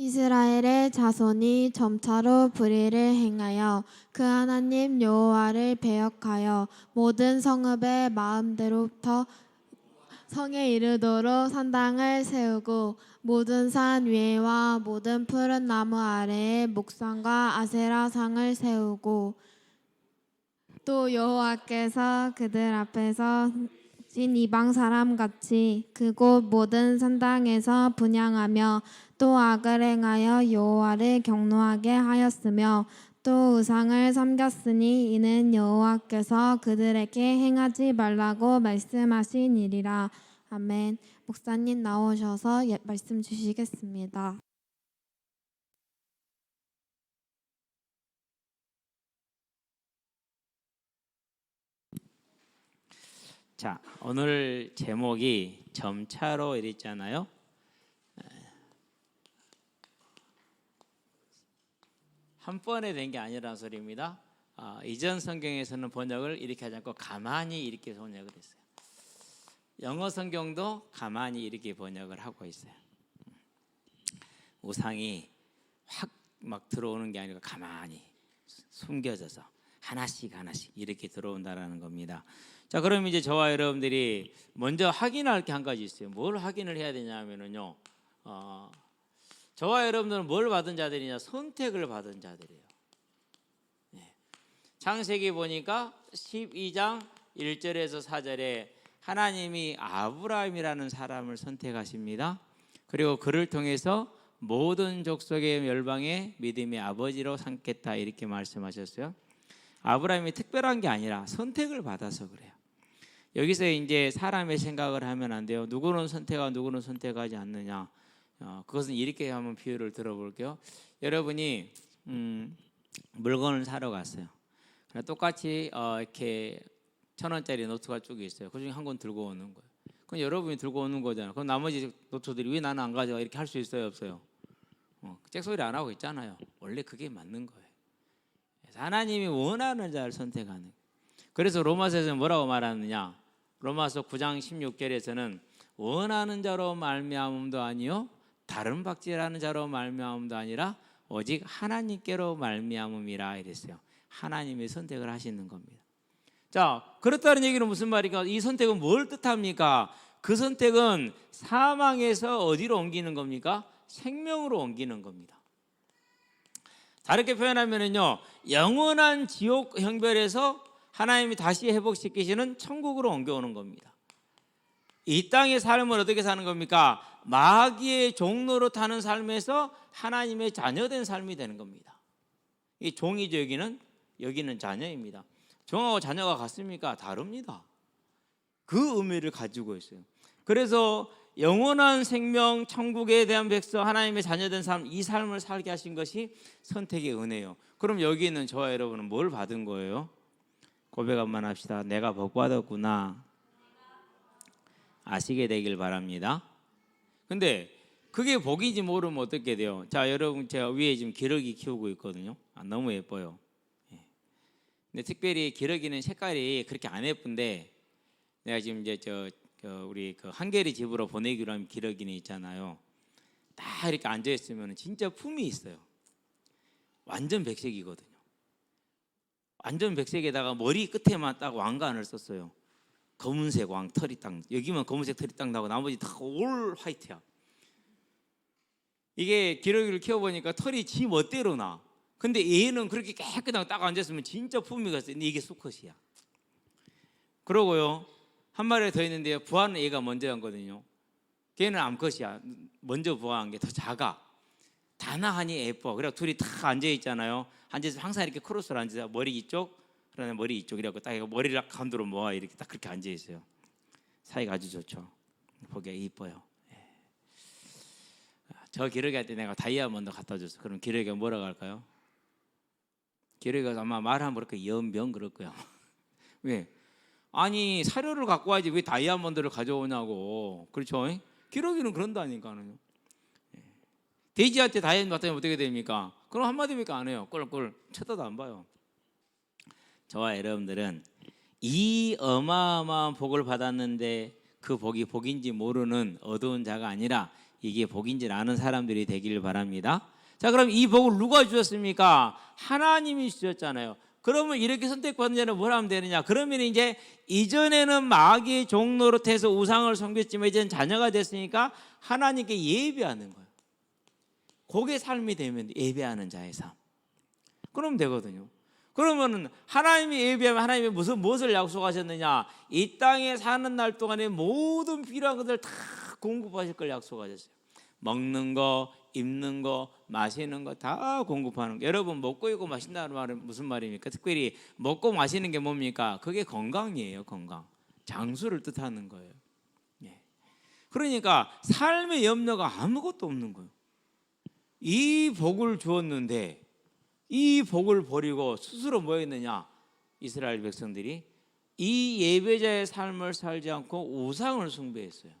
이스라엘의 자손이 점차로 불의를 행하여 그 하나님 여호와를 배역하여 모든 성읍의 마음대로부터 성에 이르도록 산당을 세우고 모든 산 위에와 모든 푸른 나무 아래에 목상과 아세라 상을 세우고 또 여호와께서 그들 앞에서 진 이방 사람 같이 그곳 모든 산당에서 분양하며 또 악을 행하여 여호와를 경노하게 하였으며 또 의상을 섬겼으니 이는 여호와께서 그들에게 행하지 말라고 말씀하신 일이라 아멘. 목사님 나오셔서 예- 말씀 주시겠습니다. 자, 오늘 제목이 점차로 이랬잖아요. 한 번에 된 게 아니라는 소리입니다. 아, 이전 성경에서는 번역을 이렇게 하지 않고 가만히 이렇게 번역을 했어요. 영어 성경도 가만히 이렇게 번역을 하고 있어요. 우상이 확 막 들어오는 게 아니고 가만히 숨겨져서 하나씩 하나씩 이렇게 들어온다라는 겁니다. 자, 그럼 이제 저와 여러분들이 먼저 확인할 게 한 가지 있어요. 뭘 확인을 해야 되냐면은요. 어, 저와 여러분들은 뭘 받은 자들이냐? 선택을 받은 자들이에요. 네. 창세기 보니까 12장 1절에서 4절에 하나님이 아브라함이라는 사람을 선택하십니다. 그리고 그를 통해서 모든 족속의 멸방의 믿음의 아버지로 삼겠다 이렇게 말씀하셨어요. 아브라함이 특별한 게 아니라 선택을 받아서 그래요. 여기서 이제 사람의 생각을 하면 안 돼요. 누구는 선택하고 누구는 선택하지 않느냐. 어, 그것은 이렇게 한번 비유를 들어볼게요. 여러분이 음, 물건을 사러 갔어요. 똑같이 어, 이렇게 천 원짜리 노트가 쭉 있어요. 그 중에 한 권 들고 오는 거예요. 그럼 여러분이 들고 오는 거잖아요. 그럼 나머지 노트들이 왜 나는 안 가져가 이렇게 할 수 있어요, 없어요? 어, 잭소리 안 하고 있잖아요. 원래 그게 맞는 거예요. 하나님이 원하는 자를 선택하는. 그래서 로마서에서 뭐라고 말하느냐? 로마서 9장 16절에서는 원하는 자로 말미암음도 아니요 다른 박지라는 자로 말미암음도 아니라 오직 하나님께로 말미암음이라 이랬어요. 하나님의 선택을 하시는 겁니다. 자, 그렇다는 얘기는 무슨 말이까? 이 선택은 뭘 뜻합니까? 그 선택은 사망에서 어디로 옮기는 겁니까? 생명으로 옮기는 겁니다. 다르게 표현하면은요, 영원한 지옥 형별에서 하나님이 다시 회복시키시는 천국으로 옮겨오는 겁니다. 이 땅의 삶을 어떻게 사는 겁니까? 마귀의 종로로 타는 삶에서 하나님의 자녀된 삶이 되는 겁니다. 이 종이죠 여기는 여기는 자녀입니다. 종하고 자녀가 같습니까? 다릅니다. 그 의미를 가지고 있어요. 그래서 영원한 생명, 천국에 대한 백성, 하나님의 자녀된 삶, 이 삶을 살게 하신 것이 선택의 은혜요. 그럼 여기 있는 저와 여러분은 뭘 받은 거예요? 고백 한번 합시다. 내가 복 받았구나. 아시게 되길 바랍니다. 근데 그게 복인지 모르면 어떻게 돼요? 자, 여러분 제가 위에 지금 기러기 키우고 있거든요. 아, 너무 예뻐요. 예. 근데 특별히 기러기는 색깔이 그렇게 안 예쁜데 내가 지금 이제 저, 그 우리 그 한겨레 집으로 보내기로 한 기러기는 있잖아요. 딱 이렇게 앉아 있으면 진짜 품이 있어요. 완전 백색이거든요. 완전 백색에다가 머리 끝에만 딱 왕관을 썼어요. 검은색 왕 털이 딱 여기만 검은색 털이 딱 나고 나머지 다 올 화이트야. 이게 기러기를 키워보니까 털이 지 멋대로 나. 근데 얘는 그렇게 깨끗하게 딱 앉았으면 진짜 품위가 있어. 근데 이게 수컷이야. 그러고요. 한 마리 더 있는데요. 부화는 얘가 먼저 한 거든요. 걔는 암컷이야. 먼저 부화한 게 더 작아. 다나하니 예뻐. 그래 둘이 탁 앉아 있잖아요. 앉아서 항상 이렇게 크로스로 앉아서 머리 이쪽, 그다음에 머리 이쪽 이라고 딱 머리를 가운데로 모아 이렇게 딱 그렇게 앉아 있어요. 사이가 아주 좋죠. 보기가 이뻐요. 예. 저 기러기 할 때 내가 다이아몬드 갖다 줬어. 그럼 기러기가 뭐라고 할까요? 기러기가 아마 말하면 그렇게 연병 그럴 거야. 왜? 아니 사료를 갖고 와야지 왜 다이아몬드를 가져오냐고. 그렇죠? 기러기는 그런다니까요. 돼지한테 다이아몬드 갖다 주면 어떻게 됩니까? 그럼 한마디밖에 안 해요. 꿀꿀 쳐다도 안 봐요. 저와 여러분들은 이 어마어마한 복을 받았는데 그 복이 복인지 모르는 어두운 자가 아니라 이게 복인지 아는 사람들이 되기를 바랍니다. 자, 그럼 이 복을 누가 주셨습니까? 하나님이 주셨잖아요. 그러면 이렇게 선택받은 자는 뭘 하면 되느냐? 그러면 이제 이전에는 마귀의 종노릇해서 우상을 섬겼지만 이제는 자녀가 됐으니까 하나님께 예배하는 거예요. 그게 삶이 되면 예배하는 자의 삶. 그러면 되거든요. 그러면은 하나님이 예배하면 하나님이 무슨 무엇을 약속하셨느냐? 이 땅에 사는 날 동안에 모든 필요한 것들 다 공급하실 걸 약속하셨어요. 먹는 거, 입는 거, 마시는 거 다 공급하는 거. 여러분 먹고 입고 마신다는 말은 무슨 말입니까? 특별히 먹고 마시는 게 뭡니까? 그게 건강이에요, 건강. 장수를 뜻하는 거예요. 예. 그러니까 삶의 염려가 아무것도 없는 거예요. 이 복을 주었는데 이 복을 버리고 스스로 뭐 했느냐? 이스라엘 백성들이 이 예배자의 삶을 살지 않고 우상을 숭배했어요.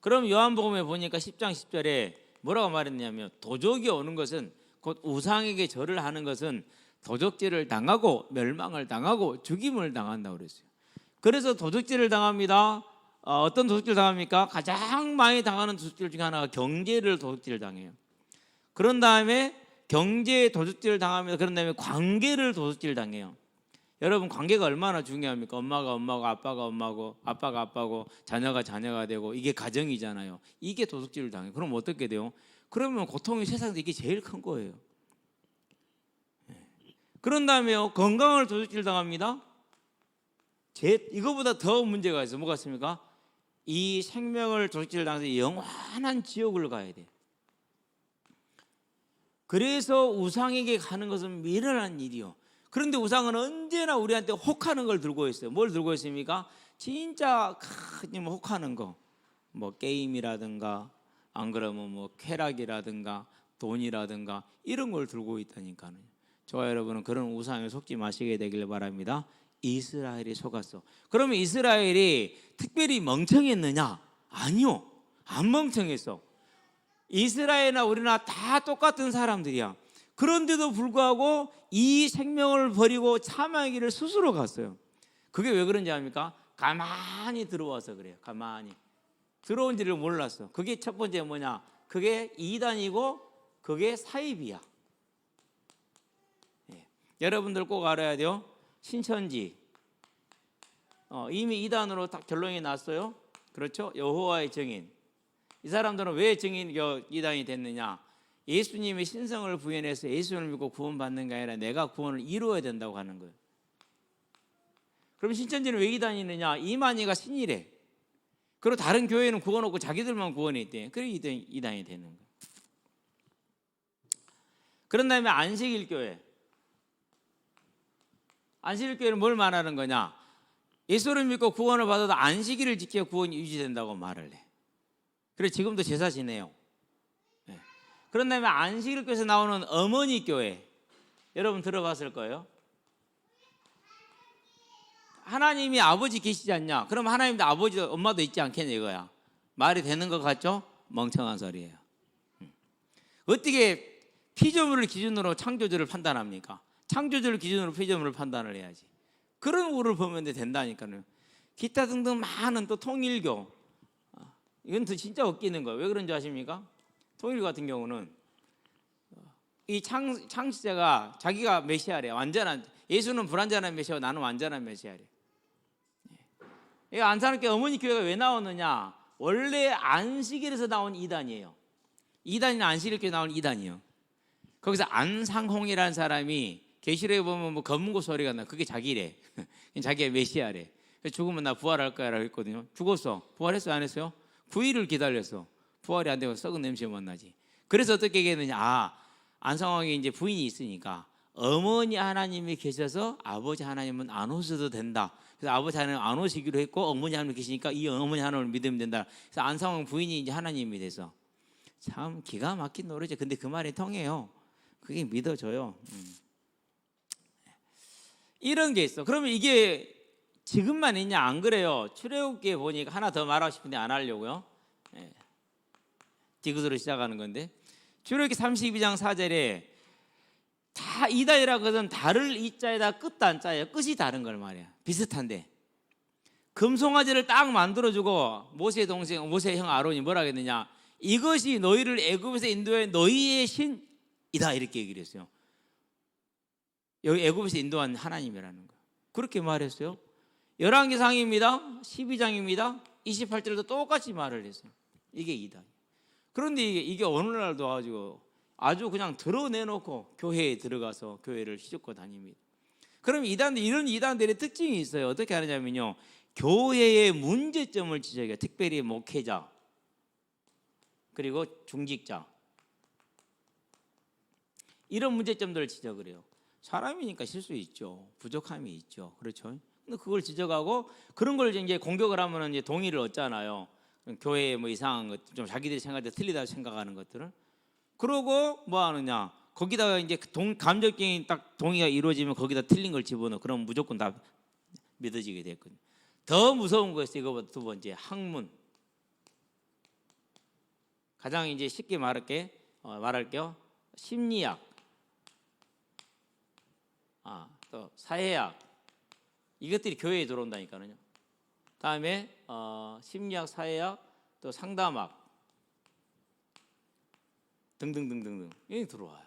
그럼 요한복음에 보니까 10장 10절에 뭐라고 말했냐면 도적이 오는 것은 곧 우상에게 절을 하는 것은 도적질을 당하고 멸망을 당하고 죽임을 당한다고 그랬어요. 그래서 도적질을 당합니다. 어, 어떤 도둑질 당합니까? 가장 많이 당하는 도둑질 중에 하나가 경제를 도둑질 당해요. 그런 다음에 경제 도둑질 당합니다. 그런 다음에 관계를 도둑질 당해요. 여러분 관계가 얼마나 중요합니까? 엄마가 엄마고 아빠가 엄마고 아빠가 아빠고 자녀가 자녀가 되고 이게 가정이잖아요. 이게 도둑질을 당해요. 그럼 어떻게 돼요? 그러면 고통이 세상에서 이게 제일 큰 거예요. 예. 그런 다음에요 건강을 도둑질 당합니다. 제 이거보다 더 문제가 있어. 뭐가 있습니까? 이 생명을 도둑질 당해서 영원한 지옥을 가야 돼. 그래서 우상에게 가는 것은 미련한 일이요. 그런데 우상은 언제나 우리한테 혹하는 걸 들고 있어요. 뭘 들고 있습니까? 진짜 큰 혹하는 거. 뭐 게임이라든가 안 그러면 뭐 쾌락이라든가 돈이라든가 이런 걸 들고 있다니까요. 저와 여러분은 그런 우상에 속지 마시게 되길 바랍니다. 이스라엘이 속았어. 그러면 이스라엘이 특별히 멍청했느냐? 아니요. 안 멍청했어. 이스라엘이나 우리나 다 똑같은 사람들이야. 그런데도 불구하고 이 생명을 버리고 길을 스스로 갔어요. 그게 왜 그런지 압니까? 가만히 들어와서 그래요. 가만히. 들어온 지를 몰랐어. 그게 첫 번째 뭐냐? 그게 이단이고 그게 사입이야. 예. 여러분들 꼭 알아야 돼요. 신천지 어, 이미 이단으로 딱 결론이 났어요. 그렇죠? 여호와의 증인. 이 사람들은 왜 증인 여- 이단이 됐느냐? 예수님의 신성을 부인해서 예수를 믿고 구원받는 게 아니라 내가 구원을 이루어야 된다고 하는 거예요. 그럼 신천지는 왜 이단이느냐? 이만희가 신이래. 그리고 다른 교회는 구원 없고 자기들만 구원이 있대. 그래 이단, 이단이 되는 거예요. 그런 다음에 안식일 교회. 안식일 교회는 뭘 말하는 거냐? 예수를 믿고 구원을 받아도 안식일을 지켜 구원이 유지된다고 말을 해. 그래 지금도 제사 지내요. 예. 그런 다음에 안식일 교회에서 나오는 어머니 교회. 여러분 들어봤을 거예요. 하나님이 아버지 계시지 않냐? 그럼 하나님도 아버지도 엄마도 있지 않겠냐 이거야. 말이 되는 것 같죠? 멍청한 소리예요. 음. 어떻게 피조물을 기준으로 창조주를 판단합니까? 창조주를 기준으로 피조물을 판단을 해야지. 그런 우를 보면 된다니까요. 기타 등등 많은 또 통일교 아, 이건 더 진짜 웃기는 거예요. 왜 그런지 아십니까? 통일교 같은 경우는 이 창, 창시자가 자기가 메시아래. 완전한 예수는 불완전한 메시아고 나는 완전한 메시아래. 이 안산교회 어머니 교회가 왜 나오느냐? 원래 안식일에서 나온 이단이에요. 이단이나 안식일 교회 나온 이단이요. 거기서 안상홍이라는 사람이 계시록에 보면 뭐 검은고 소리가 나. 그게 자기래. 자기가 메시아래. 죽으면 나 부활할 거야라고 했거든요. 죽었어. 부활했어요? 안 했어요? 9일을 기다렸어. 부활이 안 되고 썩은 냄새만 나지. 그래서 어떻게 얘기했느냐? 아, 안상홍이 이제 부인이 있으니까 어머니 하나님이 계셔서 아버지 하나님은 안 오셔도 된다. 그래서 아버지 하나님 안 오시기로 했고 어머니 하나님 계시니까 이 어머니 하나님을 믿으면 된다. 그래서 안상홍 부인이 이제 하나님이 돼서 참 기가 막힌 노래죠. 근데 그 말이 통해요. 그게 믿어져요. 음. 이런 게 있어. 그러면 이게 지금만 있냐? 안 그래요. 출애굽기에 보니까 하나 더 말하고 싶은데 안 하려고요. 예. 디귿으로 시작하는 건데 출애굽기 32장 4절에 다 이다이라 그것은 달을 이자에다 끝도 안 짜요. 끝이 다른 걸 말이야. 비슷한데 금송아지를 딱 만들어주고 모세 동생 모세 형 아론이 뭐라 했느냐 이것이 너희를 애굽에서 인도해 너희의 신이다 이렇게 얘기를 했어요. 여기 애굽에서 인도한 하나님이라는 거. 그렇게 말했어요. 열왕기상입니다. 12장입니다. 28절도 똑같이 말을 했어요. 이게 이다. 그런데 이게, 이게 오늘날도 가지고 아주 그냥 드러내놓고 교회에 들어가서 교회를 휘젓고 다닙니다. 그럼 이단들 이런 이단들의 특징이 있어요. 어떻게 하느냐면요. 교회의 문제점을 지적해요. 특별히 목회자 그리고 중직자 이런 문제점들을 지적을 해요. 사람이니까 실수 있죠. 부족함이 있죠. 그렇죠. 그걸 지적하고 그런 걸 이제 공격을 하면은 이제 동의를 얻잖아요. 교회에 뭐 이상한 것, 좀 자기들이 생각할 때 틀리다고 생각하는 것들을. 그러고 뭐 하느냐? 거기다가 이제 그 동, 감정적인 딱 동의가 이루어지면 거기다 틀린 걸 집어넣어. 그럼 무조건 다 믿어지게 됐거든요. 더 무서운 것이 이거보다 두 번째 학문. 가장 이제 쉽게 말할게 어, 말할게요. 심리학. 아, 또 사회학. 이것들이 교회에 들어온다니까요. 다음에 어, 심리학, 사회학, 또 상담학 등등등등등 이게 들어와요.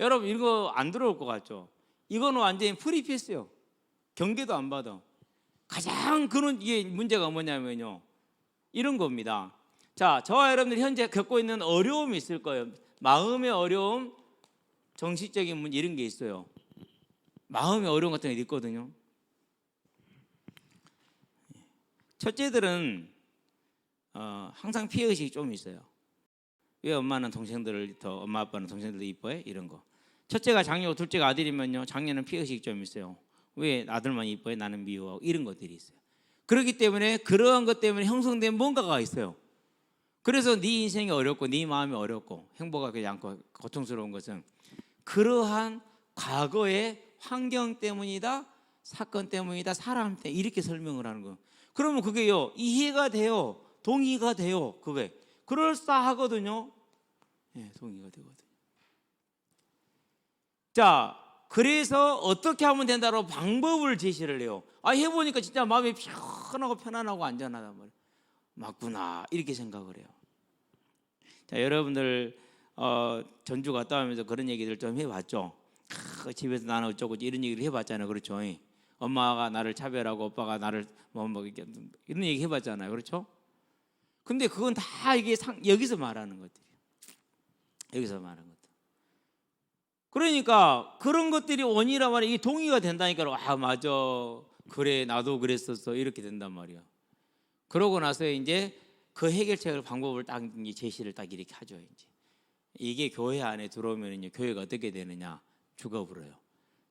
여러분 이거 안 들어올 것 같죠? 이거는 완전히 프리패스요. 경계도 안 받아. 가장 그런 이게 문제가 뭐냐면요. 이런 겁니다. 자, 저와 여러분들이 현재 겪고 있는 어려움이 있을 거예요. 마음의 어려움, 정신적인 문제 이런 게 있어요. 마음의 어려움 같은 게 있거든요. 첫째들은 어, 항상 피해 의식이 좀 있어요. 왜 엄마는 동생들을 더 엄마 아빠는 동생들을 이뻐해 이런 거. 첫째가 장녀고 둘째가 아들이면요 장녀는 피해 의식이 좀 있어요. 왜 아들만 이뻐해 나는 미워하고 이런 것들이 있어요. 그렇기 때문에 그러한 것 때문에 형성된 뭔가가 있어요. 그래서 네 인생이 어렵고 네 마음이 어렵고 행복하지 않고 고통스러운 것은 그러한 과거의 환경 때문이다, 사건 때문이다, 사람 때문에 이렇게 설명을 하는 거예요. 그러면 그게요 이해가 돼요, 동의가 돼요. 그게 그럴싸하거든요. 예, 동의가 되거든요. 자, 그래서 어떻게 하면 된다고 방법을 제시를 해요. 아 해보니까 진짜 마음이 편하고 편안하고 안전하단 말이에요. 맞구나 이렇게 생각을 해요. 자, 여러분들 어, 전주 갔다 오면서 그런 얘기들 좀 해봤죠. 크, 집에서 나는 어쩌고 이런 얘기를 해봤잖아요, 그렇죠? 엄마가 나를 차별하고 오빠가 나를 뭐, 뭐 이런 얘기 해봤잖아요, 그렇죠? 근데 그건 다 이게 상, 여기서 말하는 것들이에요. 여기서 말하는 것들. 그러니까 그런 것들이 원이라 말이야. 이게 동의가 된다니까. 아 맞아. 그래 나도 그랬었어. 이렇게 된단 말이야. 그러고 나서 이제 그 해결책을 방법을 딱 제시를 딱 이렇게 하죠. 이제 이게 교회 안에 들어오면요. 교회가 어떻게 되느냐? 죽어버려요.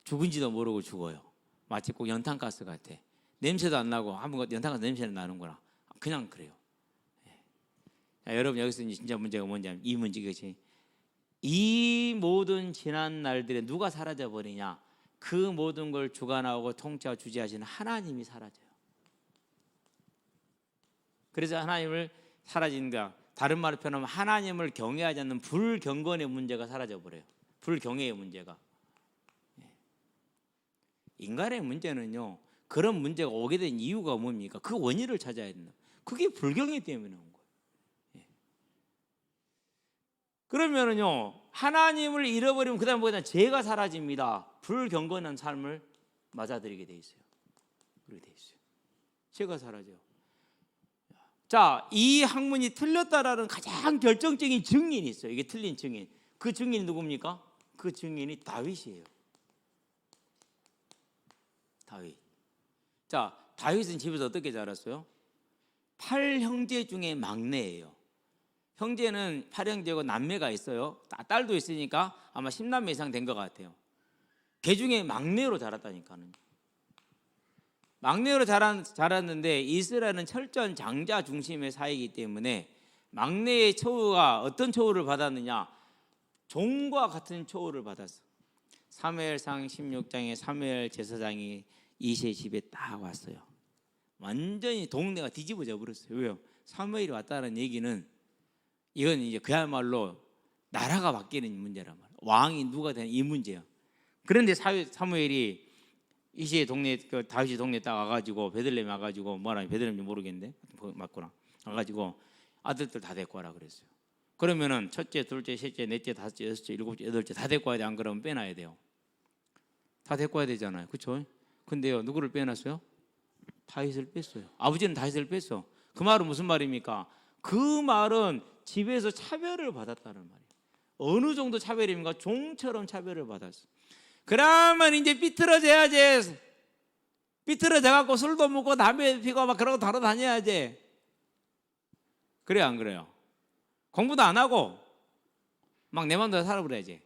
죽은지도 모르고 죽어요. 마치 꼭 연탄가스 같아. 냄새도 안 나고 아무 연탄가스 냄새는 나는구나. 그냥 그래요. 자, 여러분 여기서 진짜 문제가 뭐냐면 이 문제 이것이 이 모든 지난 날들에 누가 사라져 버리냐? 그 모든 걸 주관하고 통치하고 주재하시는 하나님이 사라져요. 그래서 하나님을 사라진다. 다른 말로 표현하면 하나님을 경외하지 않는 불경건의 문제가 사라져 버려요. 불경외의 문제가. 예. 인간의 문제는요. 그런 문제가 오게 된 이유가 뭡니까? 그 원인을 찾아야 된다. 그게 불경외 때문에 온 거예요. 그러면은요 하나님을 잃어버리면 그다음 뭐냐 죄가 사라집니다. 불경건한 삶을 맞아들이게 돼 있어요. 그렇게 돼 있어요. 죄가 사라져. 자, 이 학문이 틀렸다라는 가장 결정적인 증인이 있어요. 이게 틀린 증인. 그 증인이 누굽니까? 그 증인이 다윗이에요. 다윗. 자, 다윗은 집에서 어떻게 자랐어요? 팔 형제 중에 막내예요. 형제는 팔형제고 남매가 있어요. 딸도 있으니까 아마 10남매 이상 된 것 같아요. 개 중에 막내로 자랐다니까는. 막내로 자란, 자랐는데 이스라엘은 철저한 장자 중심의 사회이기 때문에 막내의 처우가 어떤 처우를 받았느냐? 종과 같은 처우를 받았어. 사무엘상 16장에 사무엘 제사장이 이세 집에 딱 왔어요. 완전히 동네가 뒤집어져 버렸어요. 왜요? 사무엘이 왔다는 얘기는 이건 이제 그야말로 나라가 바뀌는 문제란 말이에요. 왕이 누가 되는 이 문제예요. 그런데 사무엘이 이시의 동네 그 다윗의 동네 딱 와가지고 베들레헴 와가지고 뭐라 베들레헴인지 모르겠는데 뭐 맞구나 와가지고 아들들 다 데리고 와라 그랬어요. 그러면은 첫째, 둘째, 셋째, 넷째, 다섯째, 여섯째, 일곱째, 여덟째 다 데리고 와야 돼. 안 그러면 빼놔야 돼요. 다 데리고 와야 되잖아요. 그렇죠? 근데요 누구를 빼놨어요? 다윗을 뺐어요. 아버지는 다윗을 뺐어. 그 말은 무슨 말입니까? 그 말은 집에서 차별을 받았다는 말이에요. 어느 정도 차별입니까? 종처럼 차별을 받았어. 그러면 이제 삐뚤어져야지. 삐뚤어져 갖고 술도 먹고 담배 피고 막 그러고 다러 다녀야지. 그래 안 그래요? 공부도 안 하고 막내 맘대로 살아버려야지.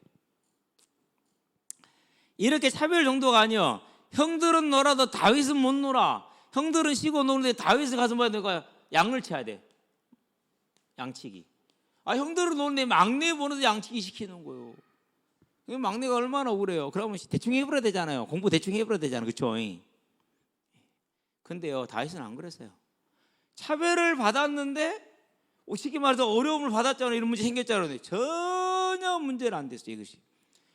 이렇게 차별 정도가 아니요. 형들은 놀아도 다윗은 못 놀아. 형들은 쉬고 노는데 다윗은 가서 뭐야 내가 양을 쳐야 돼. 양치기. 아 형들은 노는데 막내 보내서 양치기 시키는 거예요. 이 막내가 얼마나 억울해요. 그러면 대충 해버려야 되잖아요. 공부 대충 해버려야 되잖아요. 그렇죠? 근데요 다윗은 안 그랬어요. 차별을 받았는데 어, 쉽게 말해서 어려움을 받았잖아요. 이런 문제 생겼잖아요. 전혀 문제는 안 됐어요. 이것이.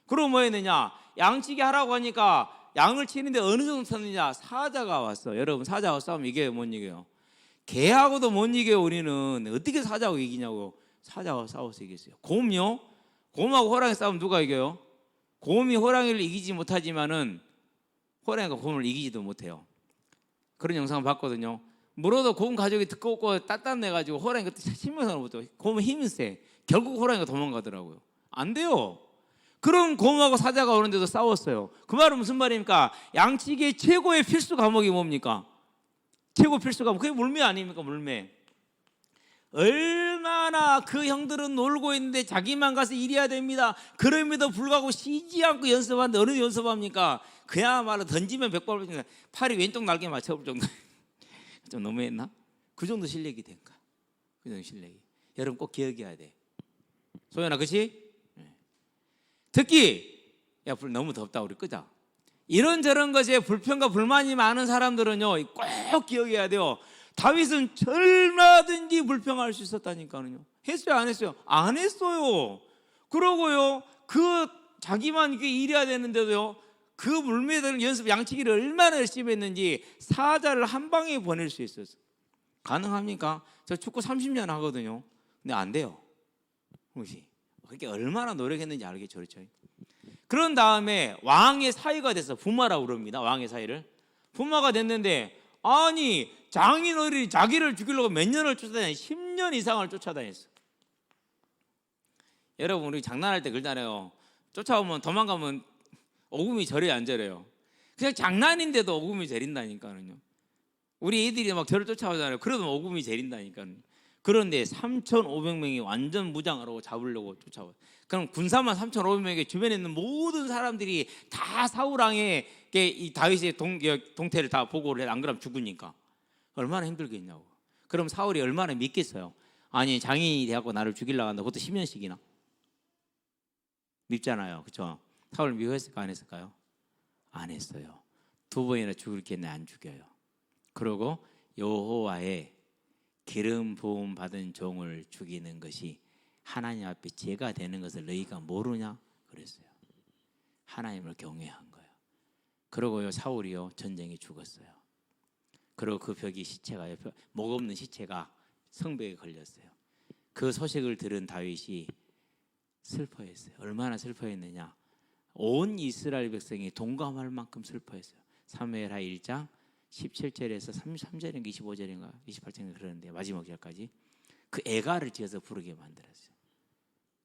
그럼 뭐 했느냐? 양치기 하라고 하니까 양을 치는데 어느 정도 쳤느냐? 사자가 왔어. 여러분 사자하고 싸우면 이겨요? 못 이겨요? 개하고도 못 이겨요. 우리는 어떻게 사자하고 이기냐고. 사자하고 싸워서 이겼어요. 곰요? 곰하고 호랑이 싸우면 누가 이겨요? 곰이 호랑이를 이기지 못하지만은 호랑이가 곰을 이기지도 못해요. 그런 영상을 봤거든요. 물어도 곰 가족이 두껍고 따뜻해가지고 호랑이가 못해. 곰은 힘이 세. 결국 호랑이가 도망가더라고요. 안 돼요. 그럼 곰하고 사자가 오는데도 싸웠어요. 그 말은 무슨 말입니까? 양치기의 최고의 필수 과목이 뭡니까? 최고 필수 과목. 그게 물매 아닙니까? 물매. 얼마나 그 형들은 놀고 있는데 자기만 가서 일해야 됩니다. 그럼에도 불구하고 쉬지 않고 연습하는데 어느 연습합니까? 그야말로 던지면 백발 팔이 왼쪽 날개 맞춰볼 정도. 좀 너무했나? 그 정도 실력이 된가? 그 정도 실력이. 여러분 꼭 기억해야 돼. 소연아, 그렇지? 특히 야, 불 너무 덥다 우리 끄자. 이런저런 것에 불평과 불만이 많은 사람들은요 꼭 기억해야 돼요. 다윗은 얼마든지 불평할 수 있었다니까요. 했어요, 안 했어요? 안 했어요. 그러고요 그 자기만 이렇게 일해야 되는데도요 그 물매들 연습 양치기를 얼마나 열심히 했는지 사자를 한 방에 보낼 수 있었어. 가능합니까? 저 축구 30년 하거든요. 근데 안 돼요. 혹시 그게 얼마나 노력했는지 알겠죠, 그렇죠? 그런 다음에 왕의 사위가 돼서 부마라고 그럽니다. 왕의 사위를 부마가 됐는데 아니 장인어른이 자기를 죽이려고 몇 년을 쫓아다니 10년 이상을 쫓아다녔어. 여러분 우리 장난할 때 그러잖아요. 쫓아오면 도망가면 오금이 절이 안 절해요. 그냥 장난인데도 오금이 저린다니까는요. 우리 애들이 막 저를 쫓아오잖아요. 그래도 오금이 저린다니까요. 그런데 3,500명이 완전 무장하고 잡으려고 쫓아와요. 그럼 군사만 3,500명에게 주변에 있는 모든 사람들이 다 사울왕에게 이 다윗의 동, 동태를 다 보고를 해. 안 그러면 죽으니까. 얼마나 힘들겠냐고. 그럼 사울이 얼마나 믿겠어요. 아니 장인이 돼갖고 나를 죽이려고 한다. 그것도 10년씩이나. 밉잖아요. 그렇죠? 사울 미워했을까 안 했을까요? 안 했어요. 두 번이나 죽을 겠네 안 죽여요. 그러고 여호와의 기름 부음 받은 종을 죽이는 것이 하나님 앞에 죄가 되는 것을 너희가 모르냐 그랬어요. 하나님을 경외한 거예요. 그러고요 사울이요 전쟁에 죽었어요. 그리고 그 벽이 시체가 목 없는 시체가 성벽에 걸렸어요. 그 소식을 들은 다윗이 슬퍼했어요. 얼마나 슬퍼했느냐? 온 이스라엘 백성이 동감할 만큼 슬퍼했어요. 사무엘하 1장 17절에서 33절인가 25절인가 28절인가 그러는데 마지막 절까지 그 애가를 지어서 부르게 만들었어요.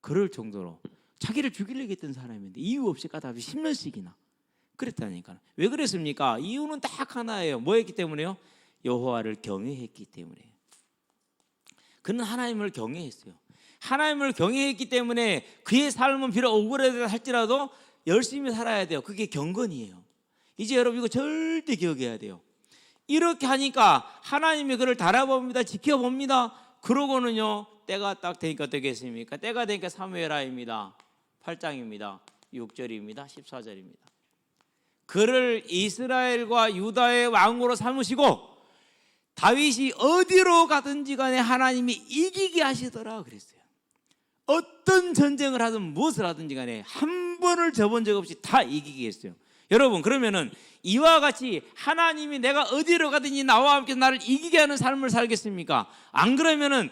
그럴 정도로 자기를 죽이려고 했던 사람인데 이유 없이 까다롭이 10년씩이나 그랬다니까. 왜 그랬습니까? 이유는 딱 하나예요. 뭐였기 때문에요? 여호와를 경외했기 때문에. 그는 하나님을 경외했어요. 하나님을 경외했기 때문에 그의 삶은 비록 억울하다 할지라도 열심히 살아야 돼요. 그게 경건이에요. 이제 여러분 이거 절대 기억해야 돼요. 이렇게 하니까 하나님이 그를 달아봅니다. 지켜봅니다. 그러고는요. 때가 딱 되니까 되겠습니까? 때가 되니까 사무엘하입니다. 8장입니다. 6절입니다. 14절입니다. 그를 이스라엘과 유다의 왕으로 삼으시고 다윗이 어디로 가든지 간에 하나님이 이기게 하시더라 그랬어요. 어떤 전쟁을 하든 무엇을 하든지 간에 한 번을 져본 적 없이 다 이기게 했어요. 여러분 그러면은 이와 같이 하나님이 내가 어디로 가든지 나와 함께 나를 이기게 하는 삶을 살겠습니까? 안 그러면은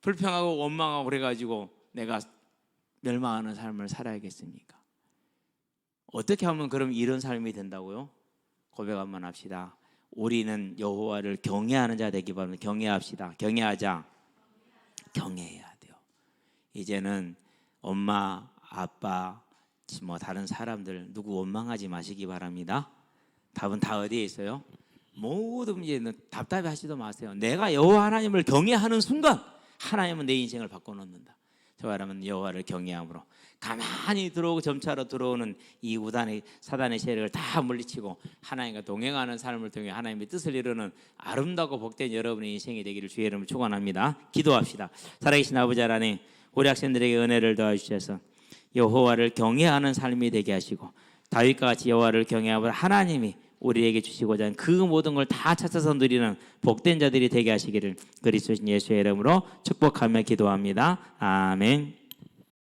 불평하고 원망하고 그래가지고 내가 멸망하는 삶을 살아야겠습니까? 어떻게 하면 그럼 이런 삶이 된다고요? 고백 한번 합시다. 우리는 여호와를 경외하는 자 되기 바랍니다. 경외합시다. 경외하자. 경외해야 돼요. 이제는 엄마, 아빠, 뭐 다른 사람들 누구 원망하지 마시기 바랍니다. 답은 다 어디에 있어요? 모두 이제 답답해 하지도 마세요. 내가 여호와 하나님을 경외하는 순간 하나님은 내 인생을 바꿔놓는다. 저 사람은 여호와를 경외함으로 가만히 들어오고 점차로 들어오는 이 우단의 사단의 세력을 다 물리치고 하나님과 동행하는 삶을 통해 하나님의 뜻을 이루는 아름답고 복된 여러분의 인생이 되기를 주의 이름으로 축원합니다. 기도합시다. 살아계신 아버지 하나님, 우리 학생들에게 은혜를 더하주셔서 여호와를 경외하는 삶이 되게 하시고 다윗과 같이 여호와를 경외하고 하나님이 우리에게 주시고자 하는 그 모든 걸 다 찾아서 누리는 복된 자들이 되게 하시기를 그리스도 예수의 이름으로 축복하며 기도합니다. 아멘.